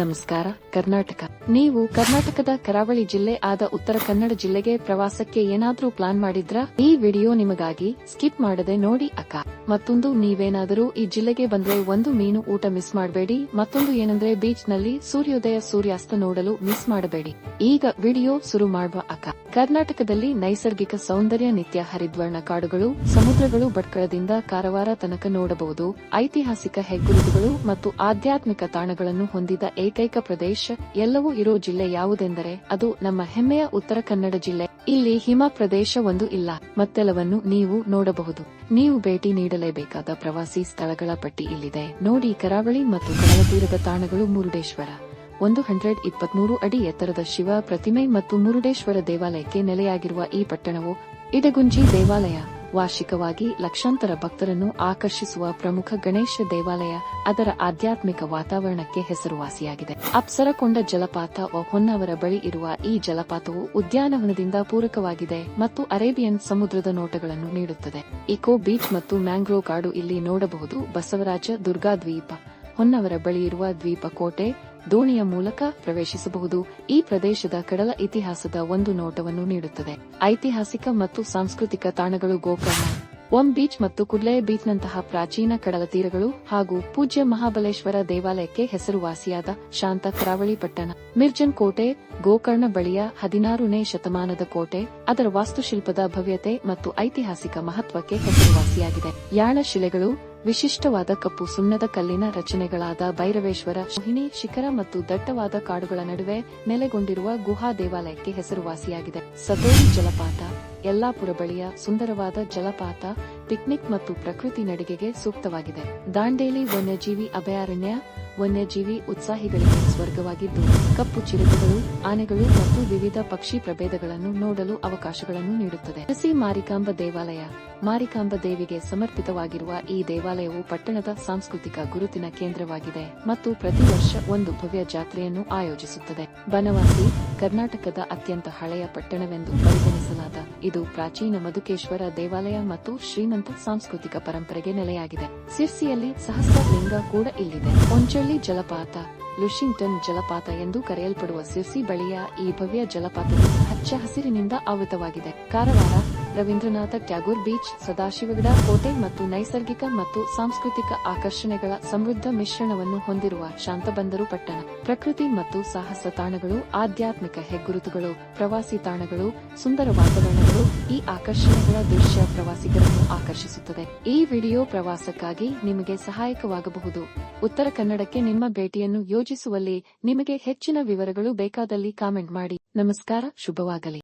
ನಮಸ್ಕಾರ, ಕರ್ನಾಟಕ. ನೀವು ಕರ್ನಾಟಕದ ಕರಾವಳಿ ಜಿಲ್ಲೆ ಆದ ಉತ್ತರ ಕನ್ನಡ ಜಿಲ್ಲೆಗೆ ಪ್ರವಾಸಕ್ಕೆ ಏನಾದ್ರೂ ಪ್ಲಾನ್ ಮಾಡಿದ್ರಾ? ಈ ವಿಡಿಯೋ ನಿಮಗಾಗಿ ಸ್ಕಿಪ್ ಮಾಡದೆ ನೋಡಿ ಅಕ್ಕ. ಮತ್ತೊಂದು, ನೀವೇನಾದರೂ ಈ ಜಿಲ್ಲೆಗೆ ಬಂದ್ರೆ ಒಂದು ಮೀನು ಊಟ ಮಿಸ್ ಮಾಡಬೇಡಿ. ಮತ್ತೊಂದು ಏನಂದ್ರೆ ಬೀಚ್ನಲ್ಲಿ ಸೂರ್ಯೋದಯ ಸೂರ್ಯಾಸ್ತ ನೋಡಲು ಮಿಸ್ ಮಾಡಬೇಡಿ. ಈಗ ವಿಡಿಯೋ ಶುರು ಮಾಡುವ ಅಕ್ಕ. ಕರ್ನಾಟಕದಲ್ಲಿ ನೈಸರ್ಗಿಕ ಸೌಂದರ್ಯ, ನಿತ್ಯ ಹರಿದ್ವರ್ಣ ಕಾಡುಗಳು, ಸಮುದ್ರಗಳು ಭಟ್ಕಳದಿಂದ ಕಾರವಾರ ತನಕ ನೋಡಬಹುದು. ಐತಿಹಾಸಿಕ ಹೆಗ್ಗುರುತುಗಳು ಮತ್ತು ಆಧ್ಯಾತ್ಮಿಕ ತಾಣಗಳನ್ನು ಹೊಂದಿದ ಏಕೈಕ ಪ್ರದೇಶ ಎಲ್ಲವೂ ಇರೋ ಜಿಲ್ಲೆ ಯಾವುದೆಂದರೆ, ಅದು ನಮ್ಮ ಹೆಮ್ಮೆಯ ಉತ್ತರ ಕನ್ನಡ ಜಿಲ್ಲೆ. ಇಲ್ಲಿ ಹಿಮ ಪ್ರದೇಶ ಒಂದು ಇಲ್ಲ. ಮತ್ತೆಲ್ಲವನ್ನು ನೀವು ನೋಡಬಹುದು. ನೀವು ಭೇಟಿ ನೀಡಲೇಬೇಕಾದ ಪ್ರವಾಸಿ ಸ್ಥಳಗಳ ಪಟ್ಟಿ ಇಲ್ಲಿದೆ. ನೋಡಿ ಕರಾವಳಿ ಮತ್ತು ಕಡಲ ತೀರದ ತಾಣಗಳು ಮುರುಡೇಶ್ವರ. ಒಂದು ಹಂಡ್ರೆಡ್ ಇಪ್ಪತ್ಮೂರು ಅಡಿ ಎತ್ತರದ ಶಿವ ಪ್ರತಿಮೆ ಮತ್ತು ಮುರುಡೇಶ್ವರ ದೇವಾಲಯಕ್ಕೆ ನೆಲೆಯಾಗಿರುವ ಈ ಪಟ್ಟಣವು ಇಡಗುಂಜಿ ದೇವಾಲಯ. ವಾರ್ಷಿಕವಾಗಿ ಲಕ್ಷಾಂತರ ಭಕ್ತರನ್ನು ಆಕರ್ಷಿಸುವ ಪ್ರಮುಖ ಗಣೇಶ ದೇವಾಲಯ ಅದರ ಆಧ್ಯಾತ್ಮಿಕ ವಾತಾವರಣಕ್ಕೆ ಹೆಸರುವಾಸಿಯಾಗಿದೆ. ಅಪ್ಸರಕೊಂಡ ಜಲಪಾತ ಹೊನ್ನವರ ಬಳಿ ಇರುವ ಈ ಜಲಪಾತವು ಉದ್ಯಾನವನದಿಂದ ಪೂರಕವಾಗಿದೆ ಮತ್ತು ಅರೇಬಿಯನ್ ಸಮುದ್ರದ ನೋಟಗಳನ್ನು ನೀಡುತ್ತದೆ. ಇಕೋ ಬೀಚ್ ಮತ್ತು ಮ್ಯಾಂಗ್ರೋವ್ ಕಾಡು ಇಲ್ಲಿ ನೋಡಬಹುದು ಬಸವರಾಜ ದುರ್ಗಾ ದ್ವೀಪ ಹೊನ್ನವರ ಬಳಿ ಇರುವ ದ್ವೀಪ ಕೋಟೆ ದೋಣಿಯ ಮೂಲಕ ಪ್ರವೇಶಿಸಬಹುದು. ಈ ಪ್ರದೇಶದ ಕಡಲ ಇತಿಹಾಸದ ಒಂದು ನೋಟವನ್ನು ನೀಡುತ್ತದೆ. ಐತಿಹಾಸಿಕ ಮತ್ತು ಸಾಂಸ್ಕೃತಿಕ ತಾಣಗಳು ಗೋಕರ್ಣ, ಒಂ ಬೀಚ್ ಮತ್ತು ಕುಡ್ಲೆ ಬೀಚ್ನಂತಹ ಪ್ರಾಚೀನ ಕಡಲ ತೀರಗಳು ಹಾಗೂ ಪೂಜ್ಯ ಮಹಾಬಲೇಶ್ವರ ದೇವಾಲಯಕ್ಕೆ ಹೆಸರುವಾಸಿಯಾದ ಶಾಂತ ಕರಾವಳಿ ಪಟ್ಟಣ. ಮಿರ್ಜನ್ ಕೋಟೆ, ಗೋಕರ್ಣ ಬಳಿಯ ಹದಿನಾರನೇ ಶತಮಾನದ ಕೋಟೆ, ಅದರ ವಾಸ್ತುಶಿಲ್ಪದ ಭವ್ಯತೆ ಮತ್ತು ಐತಿಹಾಸಿಕ ಮಹತ್ವಕ್ಕೆ ಹೆಸರುವಾಸಿಯಾಗಿದೆ. ಯಾಣ ಶಿಲೆಗಳು ವಿಶಿಷ್ಟವಾದ ಕಪ್ಪು ಸುಣ್ಣದ ಕಲ್ಲಿನ ರಚನೆಗಳಾದ ಭೈರವೇಶ್ವರ ಮೋಹಿನಿ ಶಿಖರ ಮತ್ತು ದಟ್ಟವಾದ ಕಾಡುಗಳ ನಡುವೆ ನೆಲೆಗೊಂಡಿರುವ ಗುಹಾ ದೇವಾಲಯಕ್ಕೆ ಹೆಸರುವಾಸಿಯಾಗಿದೆ. ಸತೋರಿ ಜಲಪಾತ, ಯಲ್ಲಾಪುರ ಬಳಿಯ ಸುಂದರವಾದ ಜಲಪಾತ, ಪಿಕ್ನಿಕ್ ಮತ್ತು ಪ್ರಕೃತಿ ನಡಿಗೆಗೆ ಸೂಕ್ತವಾಗಿದೆ. ದಾಂಡೇಲಿ ವನ್ಯಜೀವಿ ಅಭಯಾರಣ್ಯ, ವನ್ಯಜೀವಿ ಉತ್ಸಾಹಿಗಳಿಗೆ ಸ್ವರ್ಗವಾಗಿದ್ದು, ಕಪ್ಪು ಚಿರತೆಗಳು, ಆನೆಗಳು ಮತ್ತು ವಿವಿಧ ಪಕ್ಷಿ ಪ್ರಭೇದಗಳನ್ನು ನೋಡಲು ಅವಕಾಶಗಳನ್ನು ನೀಡುತ್ತದೆ. ಹಸಿ ಮಾರಿಕಾಂಬ ದೇವಾಲಯ ಮಾರಿಕಾಂಬ ದೇವಿಗೆ ಸಮರ್ಪಿತವಾಗಿರುವ ಈ ದೇವಾಲಯವು ಪಟ್ಟಣದ ಸಾಂಸ್ಕೃತಿಕ ಗುರುತಿನ ಕೇಂದ್ರವಾಗಿದೆ ಮತ್ತು ಪ್ರತಿ ವರ್ಷ ಒಂದು ಭವ್ಯ ಜಾತ್ರೆಯನ್ನು ಆಯೋಜಿಸುತ್ತದೆ. ಬನವಾಸಿ, ಕರ್ನಾಟಕದ ಅತ್ಯಂತ ಹಳೆಯ ಪಟ್ಟಣವೆಂದು ಪರಿಗಣಿಸಲಾದ ಇದು ಪ್ರಾಚೀನ ಮಧುಕೇಶ್ವರ ದೇವಾಲಯ ಮತ್ತು ಶ್ರೀಮಂತ ಸಾಂಸ್ಕೃತಿಕ ಪರಂಪರೆಗೆ ನೆಲೆಯಾಗಿದೆ. ಸಿರ್ಸಿಯಲ್ಲಿ ಸಹಸ್ರಲಿಂಗ ಕೂಡ ಇಲ್ಲಿದೆ. ಒಂಚಳ್ಳಿ ಜಲಪಾತ ಲುಷಿಂಗ್ಟನ್ ಜಲಪಾತ ಎಂದು ಕರೆಯಲ್ಪಡುವ ಸಿರ್ಸಿ ಬಳಿಯ ಈ ಭವ್ಯ ಜಲಪಾತವು ಹಚ್ಚ ಹಸಿರಿನಿಂದ ಆವೃತವಾಗಿದೆ. ಕಾರವಾರ ರವೀಂದ್ರನಾಥ ಟ್ಯಾಗೋರ್ ಬೀಚ್, ಸದಾಶಿವಗಡ, ಕೋಟೆ ಮತ್ತು ನೈಸರ್ಗಿಕ ಮತ್ತು ಸಾಂಸ್ಕೃತಿಕ ಆಕರ್ಷಣೆಗಳ ಸಮೃದ್ಧ ಮಿಶ್ರಣವನ್ನು ಹೊಂದಿರುವ ಶಾಂತಬಂದರು ಪಟ್ಟಣ. ಪ್ರಕೃತಿ ಮತ್ತು ಸಾಹಸ ತಾಣಗಳು, ಆಧ್ಯಾತ್ಮಿಕ ಹೆಗ್ಗುರುತುಗಳು, ಪ್ರವಾಸಿ ತಾಣಗಳು, ಸುಂದರ ವಾತಾವರಣಗಳು ಈ ಆಕರ್ಷಣೆಗಳ ದೃಶ್ಯ ಪ್ರವಾಸಿಗರನ್ನು ಆಕರ್ಷಿಸುತ್ತದೆ. ಈ ವಿಡಿಯೋ ಪ್ರವಾಸಕ್ಕಾಗಿ ನಿಮಗೆ ಸಹಾಯಕವಾಗಬಹುದು. ಉತ್ತರ ಕನ್ನಡಕ್ಕೆ ನಿಮ್ಮ ಭೇಟಿಯನ್ನು ಯೋಜಿಸುವಲ್ಲಿ ನಿಮಗೆ ಹೆಚ್ಚಿನ ವಿವರಗಳು ಬೇಕಾದಲ್ಲಿ ಕಾಮೆಂಟ್ ಮಾಡಿ. ನಮಸ್ಕಾರ, ಶುಭವಾಗಲಿ.